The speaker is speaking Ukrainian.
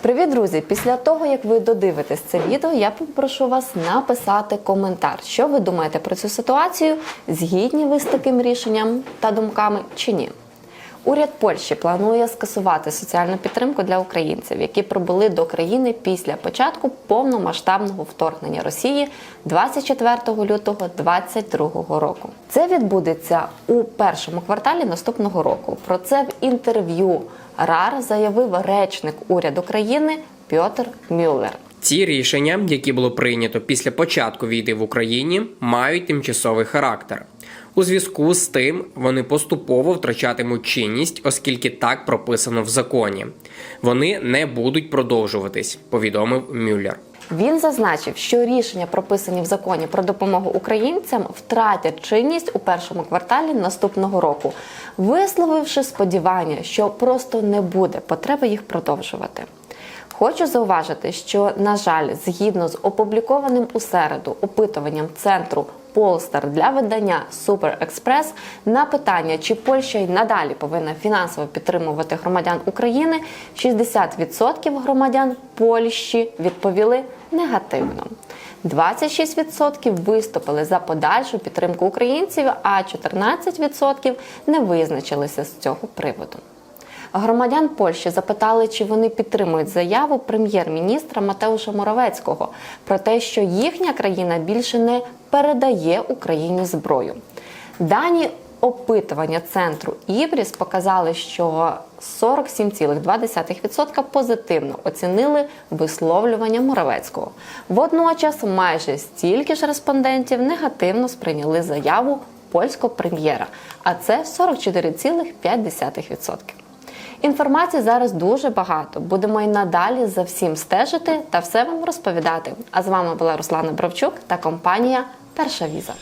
Привіт, друзі! Після того, як ви додивитесь це відео, я попрошу вас написати коментар, що ви думаєте про цю ситуацію, згідні ви з таким рішенням та думками чи ні. Уряд Польщі планує скасувати соціальну підтримку для українців, які прибули до країни після початку повномасштабного вторгнення Росії 24 лютого 2022 року. Це відбудеться у першому кварталі наступного року. Про це в інтерв'ю РАР заявив речник уряду країни Пьотр Мюллер. Ці рішення, які було прийнято після початку війни в Україні, мають тимчасовий характер. У зв'язку з тим вони поступово втрачатимуть чинність, оскільки так прописано в законі. Вони не будуть продовжуватись, повідомив Мюллер. Він зазначив, що рішення, прописані в законі про допомогу українцям, втратять чинність у першому кварталі наступного року, висловивши сподівання, що просто не буде потреби їх продовжувати. Хочу зауважити, що, на жаль, згідно з опублікованим у середу опитуванням центру Полстар для видання Супер Експрес на питання, чи Польща й надалі повинна фінансово підтримувати громадян України, 60% громадян Польщі відповіли негативно. 26% виступили за подальшу підтримку українців, а 14% не визначилися з цього приводу. Громадян Польщі запитали, чи вони підтримують заяву прем'єр-міністра Матеуша Моровецького про те, що їхня країна більше не передає Україні зброю. Дані опитування центру Ібріс показали, що 47,2% позитивно оцінили висловлювання Моровецького. Водночас майже стільки ж респондентів негативно сприйняли заяву польського прем'єра, а це 44,5%. Інформації зараз дуже багато. Будемо і надалі за всім стежити та все вам розповідати. А з вами була Руслана Бровчук та компанія Перша віза.